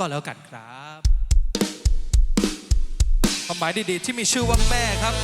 ก็แล้วกันครับความหมายดีๆที่มีชื่อว่าแม่ครับ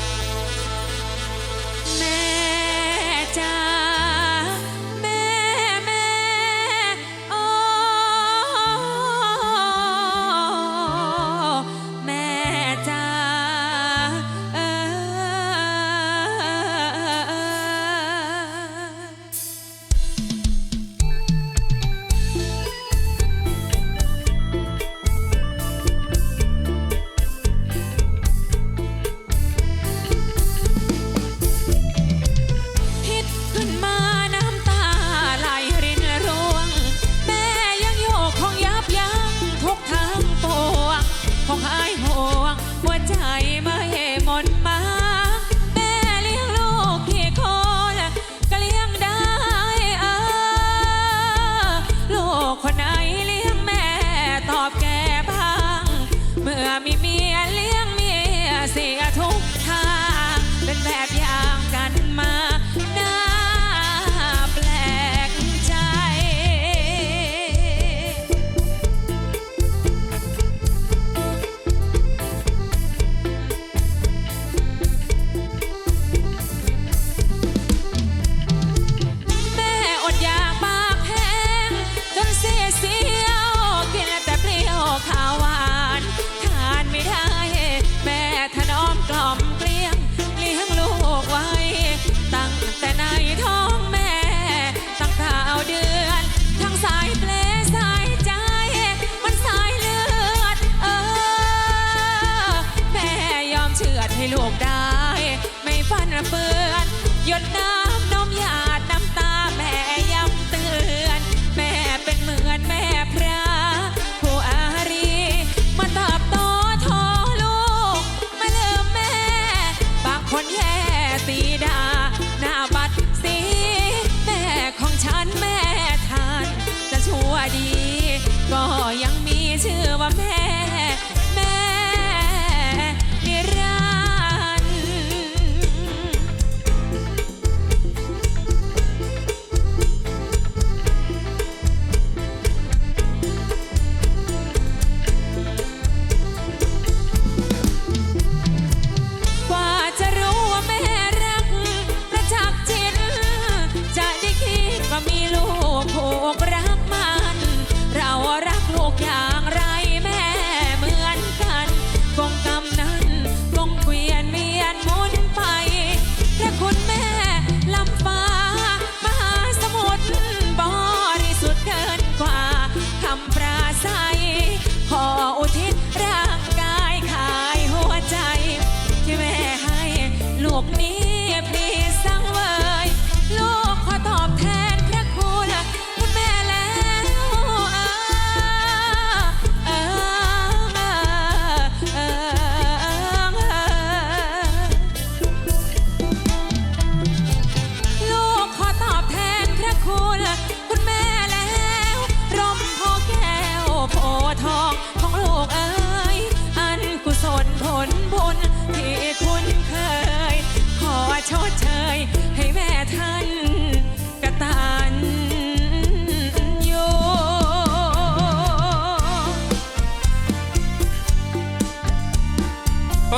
เลี้ยงแม่ตอบแกบ้าง เมื่อมีเมียเลี้ยงเมียเสียทุกทาง เป็นแบบอย่างกันมา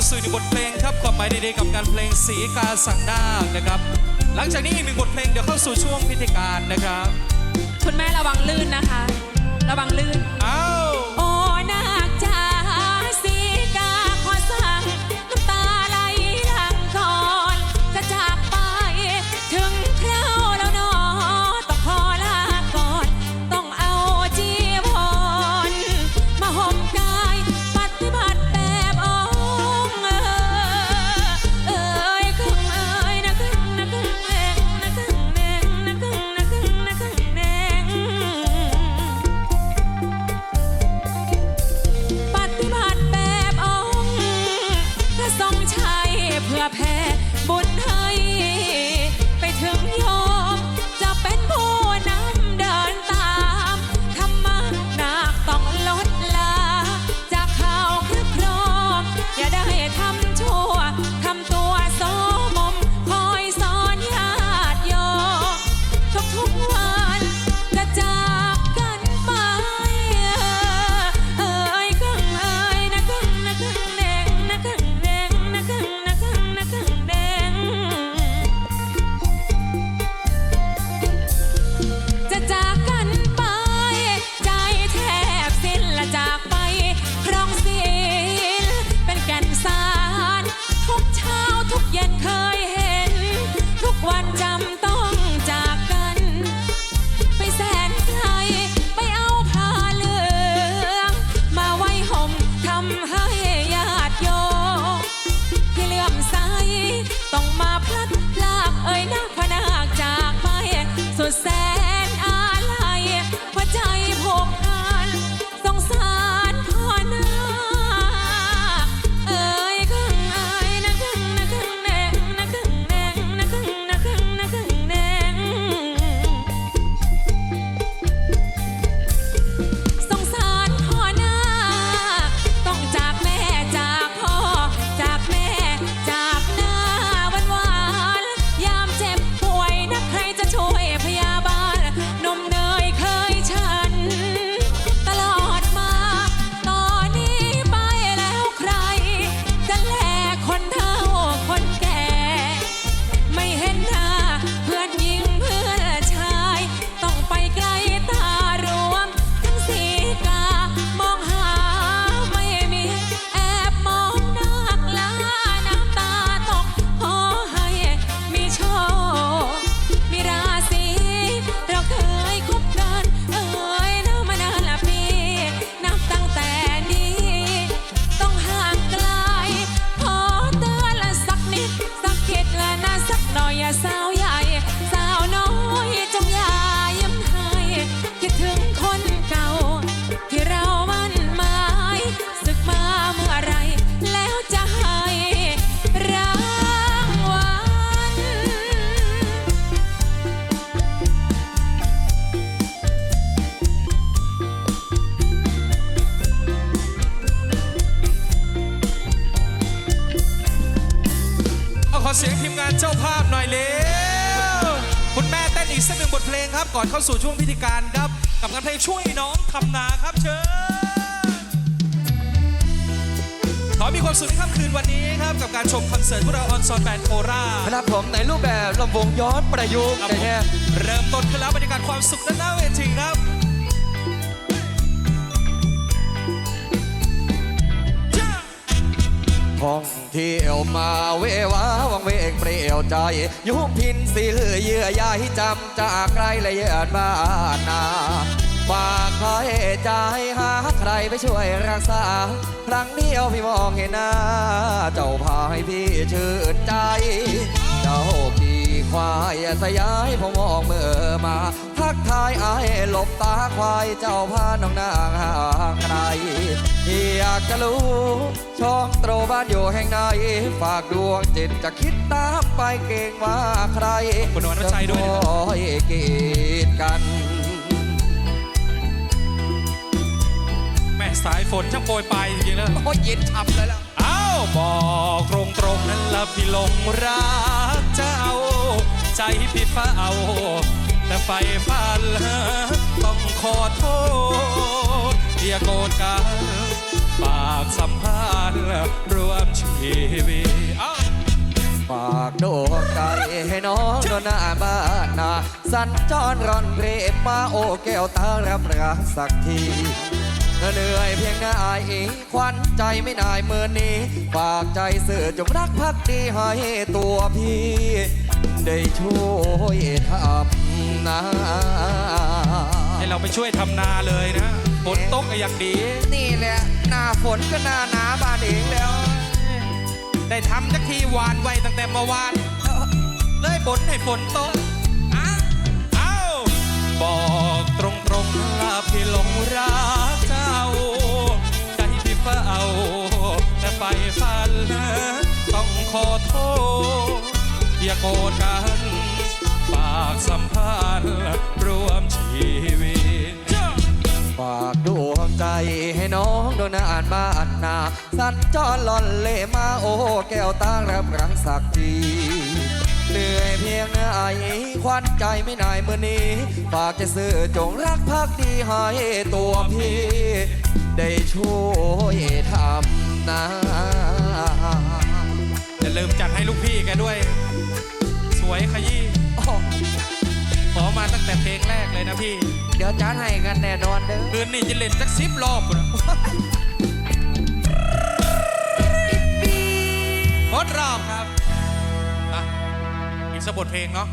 ก็สื่อถึงบทเพลงครับความหมายดีๆกับการเพลงสีกาสังนาคนะครับ หลังจากนี้อีกหนึ่งบทเพลงเดี๋ยวเข้าสู่ช่วงพิธีการนะครับ คุณแม่ระวังลื่นนะคะ ระวังลื่น อ้าำให้ญาติโยมที่เลื่อมใสต้องมาพลัด ครับก่อนเข้าสู่ช่วงพิธีการครับ กับการเพลงช่วยน้องทำนาครับเชิญขอมีความสุขในค่ำคืนวันนี้ครับ กับการชมคอนเสิร์ตพวกเราออนซอนแบนโคราชครับผมในรูปแบบลำวงย้อนประยุกต์ครับนะฮะเริ่มต้นขึ้นแล้วบรรยากาศความสุขด้านหน้าเวทีครับ ท่องเที่ยวมาเววาวังเวงเปลี่ยวใจ ยุพินสีเลือเยื่อใยจำจากใครและเยือนบ้านนาฝากใครใจหาใครไปช่วยรักษา ครั้งเดียวพี่มองเห็นหน้า เจ้าพาให้พี่ชื่นใจ เจ้าขี่ควายสยายผมมองเมื่อมา ทักทายอายหลบตาควายเจ้าพาน้องนางห่างไกลอยากจะรู้ ช่องโตรบ้านอยู่แห่งใดฝากดวงจิตจะคิดตามไปเก่งว่าใครคุณอนุชัยด้วยนะครับจะคอยกีดกันแม่สายฝนช่างโปรยปลายจริงๆแล้วโอ้ยเย็นฉ่ำเลยล่ะอ้าวบอกตรงตรงๆนั้นละพี่หลงรักเจ้า ใจพี่เฝ้า แต่ไฟฟันต้องขอโทษอย่าโกรธกันปากสัมพันธ์รวมชีวิตอ้าวฝากดวงใจให้น้องโดนหน้าบ้านนาสัญจรร่อนเรมาโอแก้วตารับรักสักทีเหนื่อยเพียงไหนควันใจไม่นายเมื่อนี้ ฝากใจเสื่อจงรักพักดีให้ตัวพี่ ได้ช่วยทำนาให้เราไปช่วยทำนาเลยนะฝนตกก็ยังดี นี่แหละหน้าฝนก็หน้าหนาบานเองแล้ว ได้ทำจักทีหวานไว้ตั้งแต่เมื่อวาน เลยบนให้ฝนตกอ้าวอ้าวบอกตรงตรงๆลาพี่หลงรักเจ้า ใจพี่เฝ้าแต่ไฟฟันต้องขอโทษอย่าโกรธกันปาก สัมพันธ์รวมชีวิตฝากดวงใจให้น้องโดนอ่านบ้านนา สัญจรหล่อนเล่มาโอ้แก้วตารับรังสักทีเหนื่อยเพียงไหนควันใจไม่นายเมื่อนี้ ฝากจะซื้อจงรักพักดีให้ตัวพี่ ได้ช่วยทำนาอย่าลืมจัดให้ลูกพี่แกด้วย สวยขยี้ ตั้งแต่เพลงแรกเลยนะพี่ เดี๋ยวจานให้กันแน่นอนเด้อคืนนี้จะเล่นสักสิบรอบพุ่นน่ะหมดรอบครับอะอีกสักบทเพลงเนาะ